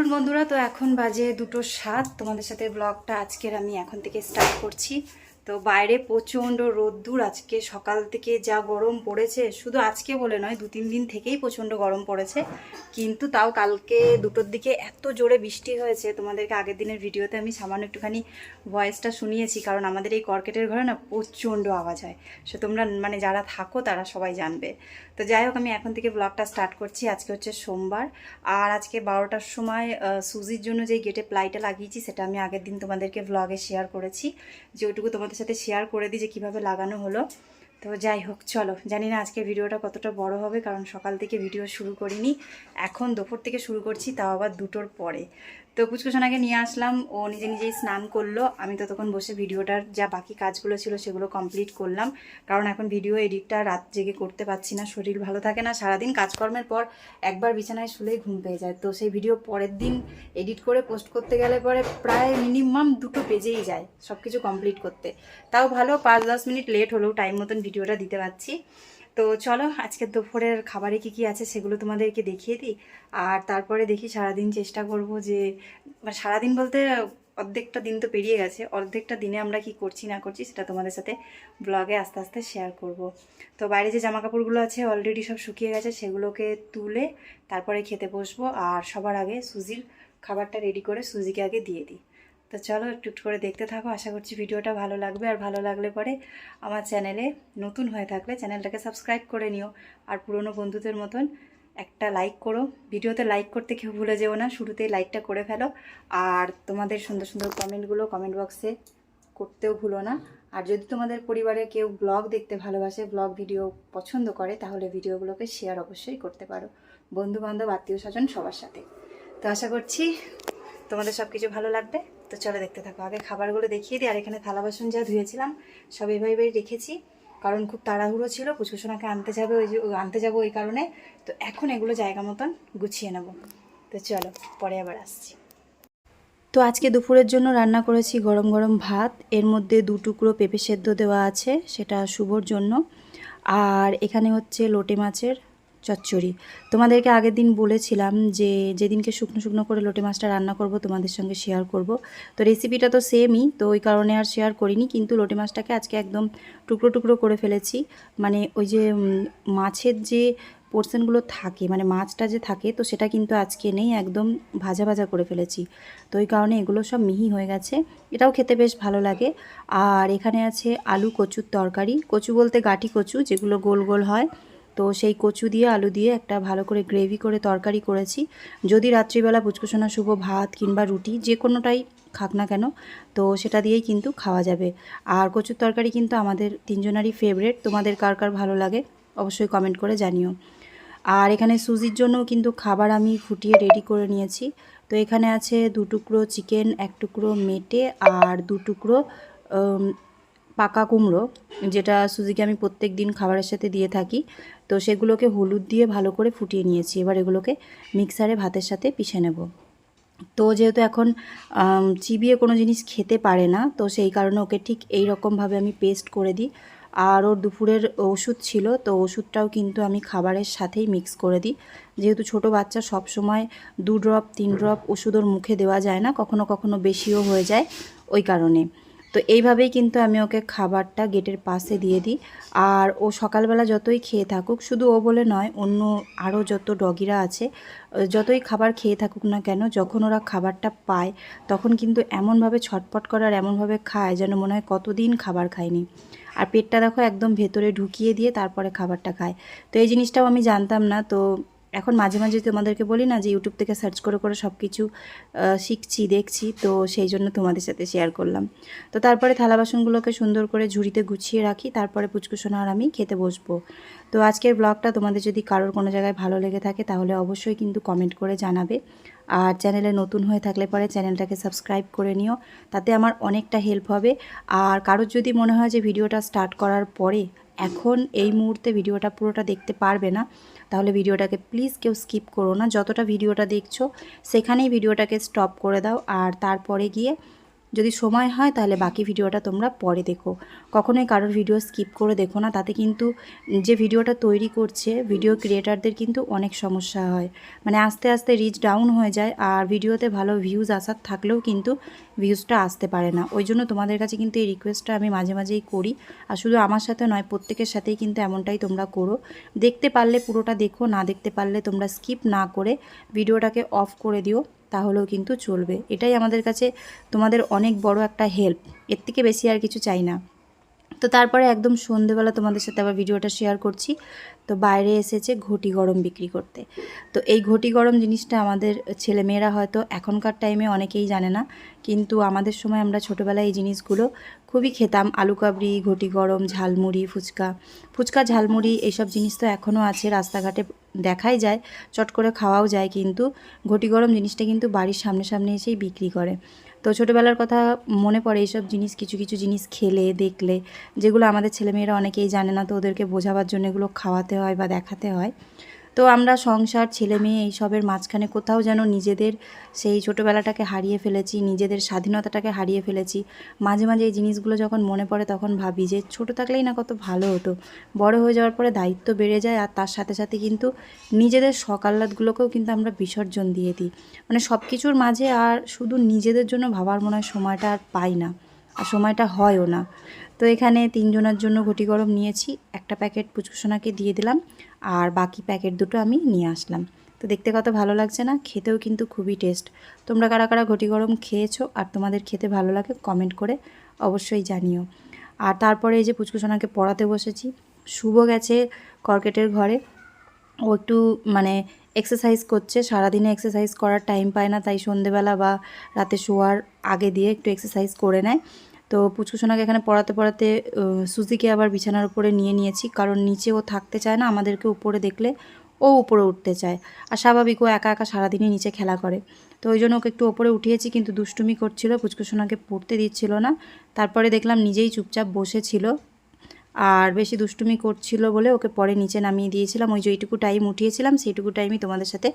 Afternoon বন্ধুরা, তো এখন বাজে দুটো সাত। তোমাদের সাথে ব্লগটা আজকের আমি এখন থেকে স্টার্ট করছি। তো বাইরে প্রচণ্ড রোদ্দুর, আজকে সকাল থেকে যা গরম পড়েছে, শুধু আজকে বলে নয়, দু তিন দিন থেকেই প্রচণ্ড গরম পড়েছে। কিন্তু তাও কালকে দুটোর দিকে এত জোরে বৃষ্টি হয়েছে, তোমাদেরকে আগের দিনের ভিডিওতে আমি সামান্য একটুখানি ভয়েসটা শুনিয়েছি, কারণ আমাদের এই কর্কেটের ঘরে না প্রচণ্ড আওয়াজ হয়। সে তোমরা মানে যারা থাকো তারা সবাই জানবে। তো যাই হোক, আমি এখন থেকে ব্লগটা স্টার্ট করছি। আজকে হচ্ছে সোমবার। আর আজকে বারোটার সময় সুজির জন্য যে গেটে প্লাইটা লাগিয়েছি, সেটা আমি আগের দিন তোমাদেরকে ব্লগে শেয়ার করেছি। যে ওইটুকু তোমাদের সাথে শেয়ার করে দিই যে কীভাবে লাগানো হলো। তো যাই হোক, চলো। জানি না আজকে ভিডিওটা কতটা বড় হবে, কারণ সকাল থেকে ভিডিও শুরু করিনি। এখন দুপুর থেকে শুরু করছি, তাও আবার দুটোর পরে। তো পুচকুসোনাকে নিয়ে আসলাম। ও নিজে নিজেই স্নান করল। আমি তো তখন বসে ভিডিওটার যা বাকি কাজগুলো ছিল সেগুলো কমপ্লিট করলাম। কারণ এখন ভিডিও এডিটটা রাত জেগে করতে পারছি না, শরীর ভালো থাকে না। সারাদিন কাজকর্মের পর একবার বিছানায় শুলেই ঘুম পেয়ে যায়। তো সেই ভিডিও পরের দিন এডিট করে পোস্ট করতে গেলে পরে প্রায় মিনিমাম দুটো পেজেই যায় সব কিছু কমপ্লিট করতে। তাও ভালো, পাঁচ দশ মিনিট লেট হলেও টাইম মতন ভিডিওটা দিতে পারছি। তো চলো আজকে দুপুরের খাবারে কি কি আছে সেগুলো তোমাদেরকে দেখিয়ে দিই। আর তারপরে দেখি সারাদিন চেষ্টা করব যে মানে সারাদিন বলতে অর্ধেকটা দিন তো পেরিয়ে গেছে, অর্ধেকটা দিনে আমরা কি করছি না করছি সেটা তোমাদের সাথে ব্লগে আস্তে আস্তে শেয়ার করব। তো বাইরে যে জামা কাপড়গুলো আছে অলরেডি সব শুকিয়ে গেছে, সেগুলোকে তুলে তারপরে খেতে বসবো। আর সবার আগে সুজির খাবারটা রেডি করে সুজিকে আগে দিয়ে দিই। তো চলো একটু করে দেখতে থাকো। আশা করছি ভিডিওটা ভালো লাগবে। আর ভালো লাগলে পরে আমার চ্যানেলে নতুন হয়ে থাকলে চ্যানেলটাকে সাবস্ক্রাইব করে নিও। আর পুরনো বন্ধুদের মতন একটা লাইক করো। ভিডিওতে লাইক করতে কেউ ভুলে যেও না। শুরুতেই লাইকটা করে ফেলো। আর তোমাদের সুন্দর সুন্দর কমেন্টগুলো কমেন্ট বক্সে করতেও ভুলো না। আর যদি তোমাদের পরিবারে কেউ ব্লগ দেখতে ভালোবাসে, ব্লগ ভিডিও পছন্দ করে, তাহলে ভিডিওগুলোকে শেয়ার অবশ্যই করতে পারো। বন্ধু বান্ধব আত্মীয় স্বজন সবার সাথে। তো আশা করছি তোমাদের সব কিছু ভালো লাগবে। তো চলো দেখতে থাকো। আগে খাবারগুলো দেখিয়ে দিই, আর এখানে থালা বাসন যা ধুয়েছিলাম, সব এভাবে এভাবে রেখেছি। কারণ খুব তাড়াহুড়ো ছিল পুচকুসোনাকে আনতে যাবে ওই যে আনতে যাব ওই কারণে। তো এখন এগুলো জায়গা মতন গুছিয়ে নেব। তো চলো, পরে আবার আসছি। তো আজকে দুপুরের জন্য রান্না করেছি গরম গরম ভাত। এর মধ্যে দু টুকরো পেঁপে সেদ্ধ দেওয়া আছে, সেটা শুভর জন্য। আর এখানে হচ্ছে লোটে মাছের চচ্চড়ি। তোমাদেরকে আগের দিন বলেছিলাম যে, যেদিনকে শুকনো শুকনো করে লোটে মাছটা রান্না করব, তোমাদের সঙ্গে শেয়ার করব। তো রেসিপিটা তো সেমই তো ওই কারণে আর শেয়ার করিনি, কিন্তু লোটে মাছটাকে আজকে একদম টুকরো টুকরো করে ফেলেছি। মানে ওই যে মাছের যে পোর্শনগুলো থাকে মানে মাছটা যে থাকে, তো সেটা কিন্তু আজকে নেই, একদম ভাজা ভাজা করে ফেলেছি। তো ওই কারণে এগুলো সব মিহি হয়ে গেছে, এটাও খেতে বেশ ভালো লাগে। আর এখানে আছে আলু কচুর তরকারি, কচু বলতে গাঠি কচু, যেগুলো গোল গোল হয়। তো সেই কচু দিয়ে, আলু দিয়ে একটা ভালো করে গ্রেভি করে তরকারি করেছি। যদি রাত্রিবেলা পুচকুসোনা শুভ ভাত কিংবা রুটি যে কোনোটাই খাক না কেন, তো সেটা দিয়েই কিন্তু খাওয়া যাবে। আর কচুর তরকারি কিন্তু আমাদের তিনজনারই ফেভারেট তোমাদের কার কার ভালো লাগে অবশ্যই কমেন্ট করে জানিও। আর এখানে সুজির জন্য কিন্তু খাবার আমি ফুটিয়ে রেডি করে নিয়েছি। তো এখানে আছে দু টুকরো চিকেন এক টুকরো মেটে, আর দু টুকরো পাকা কুমড়ো, যেটা সুজিকে আমি প্রত্যেক দিন খাবারের সাথে দিয়ে থাকি, তো সেগুলোকে হলুদ দিয়ে ভালো করে ফুটিয়ে নিয়েছি। এবার এগুলোকে মিক্সারে ভাতের সাথে পিষে নেব। তো যেহেতু এখন চিবিয়ে কোনো জিনিস খেতে পারে না, তো সেই কারণে ওকে ঠিক এই রকমভাবে আমি পেস্ট করে দিই। আর ওর দুপুরের ওষুধ ছিল, তো ওষুধটাও কিন্তু আমি খাবারের সাথেই মিক্স করে দিই। যেহেতু ছোট বাচ্চা, সব সময় দু ড্রপ, তিন ড্রপ ওষুধ ওর মুখে দেওয়া যায় না, কখনো কখনো বেশিও হয়ে যায় ওই কারণে। তো এইভাবেই কিন্তু আমি ওকে খাবারটা গেটের পাশে দিয়ে দিই। আর ও সকালবেলা যতই খেয়ে থাকুক, শুধু ও বলে নয়, অন্য আরও যত ডগিরা আছে, যতই খাবার খেয়ে থাকুক না কেন, যখন ওরা খাবারটা পায়, তখন কিন্তু এমনভাবে ছটপট করে আর এমনভাবে খায় যেন মনে হয় কতদিন খাবার খায়নি। আর পেটটা দেখো একদম ভেতরে ঢুকিয়ে দিয়ে তারপরে খাবারটা খায়। তো এই জিনিসটাও আমি জানতাম না, তো এখন মাঝে মাঝে তোমাদেরকে বলি না যে ইউটিউব থেকে সার্চ করে করে সব কিছু শিখছি, দেখছি, তো সেই জন্য তোমাদের সাথে শেয়ার করলাম। তো তারপরে থালা বাসনগুলোকে সুন্দর করে ঝুড়িতে গুছিয়ে রাখি, তারপরে পুচকুসোনা আর আমি খেতে বসবো। তো আজকের ব্লগটা তোমাদের যদি কারোর কোনো জায়গায় ভালো লেগে থাকে তাহলে অবশ্যই কিন্তু কমেন্ট করে জানাবে। আর চ্যানেলে নতুন হয়ে থাকলে পরে চ্যানেলটাকে সাবস্ক্রাইব করে নিও, তাতে আমার অনেকটা হেল্প হবে। আর কারোর যদি মনে হয় যে ভিডিওটা স্টার্ট করার পরে এখন এই মুহূর্তে ভিডিওটা পুরোটা দেখতে পারবে না, তাহলে ভিডিওটাকে প্লিজ কেউ স্কিপ করো না। যতটা ভিডিওটা দেখছ, সেখানেই ভিডিওটাকে স্টপ করে দাও, আর তারপরে গিয়ে যদি সময় হয় তাহলে বাকি ভিডিওটা তোমরা পরে দেখো। কখনোই কারোর ভিডিও স্কিপ করে দেখো না। তাতে কিন্তু যে ভিডিওটা তৈরি করছে ভিডিও ক্রিয়েটারদের কিন্তু অনেক সমস্যা হয়। মানে আস্তে আস্তে রিচ ডাউন হয়ে যায় আর ভিডিওতে ভালো ভিউজ আসার থাকলেও কিন্তু ভিউজটা আসতে পারে না। ওই জন্য তোমাদের কাছে কিন্তু এই রিকোয়েস্টটা আমি মাঝে মাঝেই করি। আর শুধু আমার সাথে নয় প্রত্যেকের সাথেই কিন্তু এমনটাই তোমরা করো। দেখতে পারলে পুরোটা দেখো না দেখতে পারলে তোমরা স্কিপ না করে ভিডিওটাকে অফ করে দিও। তাহলেও কিন্তু চলবে। এটাই আমাদের কাছে তোমাদের অনেক বড় একটা হেল্প এর থেকে বেশি আর কিছু চাই না। তো তারপরে একদম সন্ধেবেলা তোমাদের সাথে আবার ভিডিওটা শেয়ার করছি। তো বাইরে এসেছে ঘটি গরম বিক্রি করতে। তো এই ঘটি গরম জিনিসটা আমাদের ছেলেমেয়েরা হয়তো এখনকার টাইমে অনেকেই জানে না। কিন্তু আমাদের সময় আমরা ছোটোবেলায় এই জিনিসগুলো খুবই খেতাম। আলু কাবড়ি, ঘটি গরম, ঝালমুড়ি, ফুচকা। ফুচকা, ঝালমুড়ি এইসব জিনিস তো এখনও আছে, রাস্তাঘাটে দেখাই যায়, চট করে খাওয়াও যায় কিন্তু ঘটি গরম জিনিসটা কিন্তু বাড়ির সামনে সামনে এসেই বিক্রি করে। তো ছোটোবেলার কথা মনে পড়ে এইসব জিনিস, কিছু কিছু জিনিস খেলে, দেখলে, যেগুলো আমাদের ছেলেমেয়েরা অনেকেই জানে না, তো ওদেরকে বোঝাবার জন্য এগুলো খাওয়াতে হয় বা দেখাতে হয়। তো আমরা সংসার ছেলে মেয়ে এইসবের মাঝখানে কোথাও যেন নিজেদের সেই ছোটোবেলাটাকে হারিয়ে ফেলেছি, নিজেদের স্বাধীনতাটাকে হারিয়ে ফেলেছি। মাঝে মাঝে এই জিনিসগুলো যখন মনে পড়ে তখন ভাবি যে ছোটো থাকলেই না কত ভালো হতো। বড় হয়ে যাওয়ার পরে দায়িত্ব বেড়ে যায় আর তার সাথে সাথে কিন্তু নিজেদের সকাল্লাদগুলোকেও কিন্তু আমরা বিসর্জন দিয়ে দিই। মানে সব কিছুর মাঝে আর শুধু নিজেদের জন্য ভাবার মনে হয় সময়টা আর পাই না। আর সময়টা হয়ও না। তো এখানে তিনজনের জন্য ঘটি গরম নিয়েছি, একটা প্যাকেট পুচকুসোনাকে দিয়ে দিলাম, আর বাকি প্যাকেট দুটো আমি নিয়ে আসলাম। তো দেখতে কত ভালো লাগছে না? খেতেও কিন্তু খুবই টেস্ট তোমরা কারা কারা ঘটি গরম খেয়েছো আর তোমাদের খেতে ভালো লাগে কমেন্ট করে অবশ্যই জানিও। আর তারপরে এই যে পুচকুসোনাকে পড়াতে বসেছি, শুভ গেছে কর্কেটের ঘরে। ও একটু মানে এক্সারসাইজ করছে, সারাদিনে এক্সারসাইজ করার টাইম পায় না, তাই সন্ধেবেলা বা রাতে শোয়ার আগে দিয়ে একটু এক্সারসাইজ করে নেয়। তো পুচকুসোনাকে এখানে পড়াতে পড়াতে সুজিকে আবার বিছানার উপরে নিয়ে নিয়েছি। কারণ নিচে ও থাকতে চায় না, আমাদেরকে উপরে দেখলে ও উপরে উঠতে চায়। আর স্বাভাবিক ও একা একা সারাদিনই নিচে খেলা করে। তো ওই জন্য ওকে একটু ওপরে উঠিয়েছি, কিন্তু দুষ্টুমি করছিল। পুচকুসোনাকে পড়তে দিচ্ছিল না। তারপরে দেখলাম নিজেই চুপচাপ বসেছিল। আর বেশি দুষ্টুমি করছিল বলে ওকে পরে নিচে নামিয়ে দিয়েছিলাম। ওই যেইটুকু টাইম উঠিয়েছিলাম, সেইটুকু টাইমই তোমাদের সাথে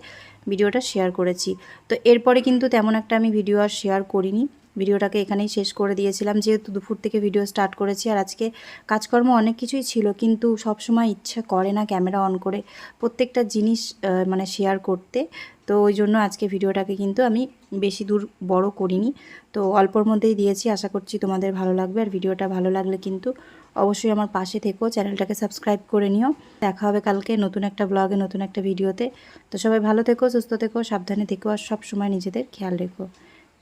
ভিডিওটা শেয়ার করেছি। তো এরপরে কিন্তু তেমন একটা আমি ভিডিও আর শেয়ার করিনি। ভিডিওটাকে এখানেই শেষ করে দিয়েছিলাম, যেহেতু দুপুর থেকে ভিডিও স্টার্ট করেছি আর আজকে কাজকর্ম অনেক কিছুই ছিল, কিন্তু সব সময় ইচ্ছা করে না ক্যামেরা অন করে প্রত্যেকটা জিনিস মানে শেয়ার করতে। তো ওই জন্য আজকে ভিডিওটাকে কিন্তু আমি বেশি দূর বড় করিনি। তো অল্পর মধ্যেই দিয়েছি, আশা করছি তোমাদের ভালো লাগবে। আর ভিডিওটা ভালো লাগলে কিন্তু অবশ্যই আমার পাশে থেকো, চ্যানেলটাকে সাবস্ক্রাইব করে নিও। দেখা হবে কালকে নতুন একটা ব্লগে নতুন একটা ভিডিওতে। তো সবাই ভালো থেকো, সুস্থ থেকো, সাবধানে থেকো, আর সব সময় নিজেদের খেয়াল রেখো।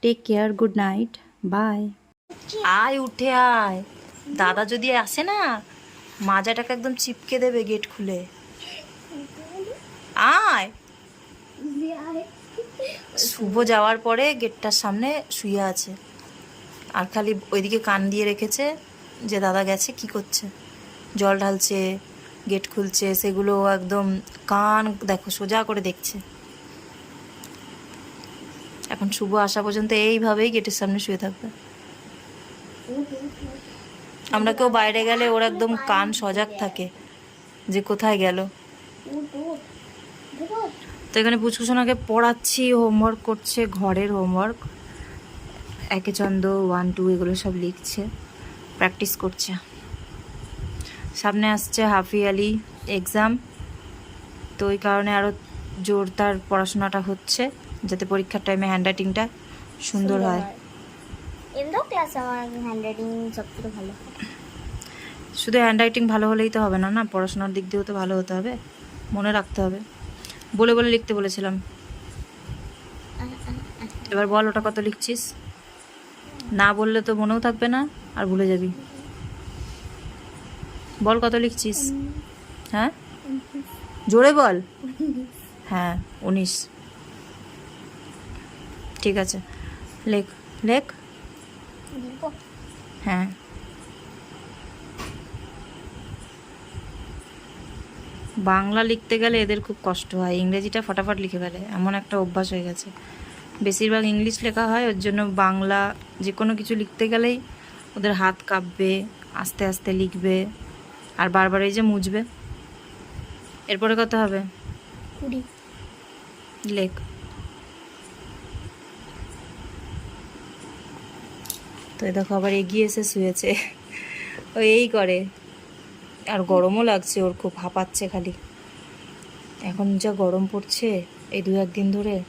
Take care good night bye আয়, উঠে আয়। দাদা যদি আসে না, মাজাটাকে একদম চিপকে দেবে গেট খুলে। আয়। শুভ যাওয়ার পরে গেটটার সামনে শুয়ে আছে। আর খালি ওইদিকে কান দিয়ে রেখেছে যে, দাদা গেছে, কি করছে? জল ঢালছে, গেট খুলছে, সেগুলো একদম কান, দেখো, সোজা করে দেখছে। এখন শুভ আসা পর্যন্ত এইভাবেই গেটের সামনে শুয়ে থাকবে। আমরা কেউ বাইরে গেলে ওর একদম কান সজাগ থাকে যে, কোথায় গেল? তো এখানে পুচকুসোনাকে পড়াচ্ছি হোমওয়ার্ক করছে ঘরের হোমওয়ার্ক একে চন্দ ওয়ান টু এগুলো সব লিখছে প্র্যাকটিস করছে। সামনে আসছে হাফ ইয়ারলি এক্সাম তো ওই কারণে আরও জোর তার পড়াশোনাটা হচ্ছে যাতে পরীক্ষার টাইমে হ্যান্ডরাইটিংটা সুন্দর হয়। এমনিও ক্লাস আমার হ্যান্ডরাইটিং সব ভালো। শুধু হ্যান্ডরাইটিং ভালো হলেই তো হবে না না? পড়াশোনার দিক দিয়েও তো ভালো হতে হবে মনে রাখতে হবে। বলে বলে লিখতে বলেছিলাম। এবার বল ওটা কত লিখছিস? না বললে তো মনেও থাকবে না, আর ভুলে যাবি। বল কত লিখছিস? হ্যাঁ? জোরে বল। হ্যাঁ উনিশ। ঠিক আছে। লেখ লেখ। হ্যাঁ। বাংলা লিখতে গেলে এদের খুব কষ্ট হয় ইংরেজিটা ফটাফট লিখে ফেলে এমন একটা অভ্যাস হয়ে গেছে। বেশিরভাগ ইংলিশ লেখা হয় ওর জন্য বাংলা যে কোনো কিছু লিখতে গেলেই ওদের হাত কাঁপবে আস্তে আস্তে লিখবে আর বারবার এই যে মুছবে। এরপরে কত হবে? কুড়ি। লেখ। এই দেখো আবার এগিয়ে এসে শুয়েছে। ও এই করে। আর গরমও লাগছে ওর খুব হাঁপাচ্ছে খালি। এখন যা গরম পড়ছে এই দু একদিন ধরে।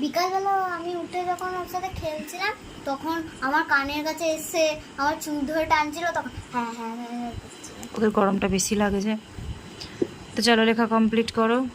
বিকালবেলা আমি উঠে যখন ওর সাথে খেলছিলাম তখন আমার কানের কাছে এসে আমার চুল ধরে টানছিল তখন হ্যাঁ হ্যাঁ হ্যাঁ ওদের করছিল। গরমটা বেশি লাগে যে। তো চলো লেখা কমপ্লিট করো।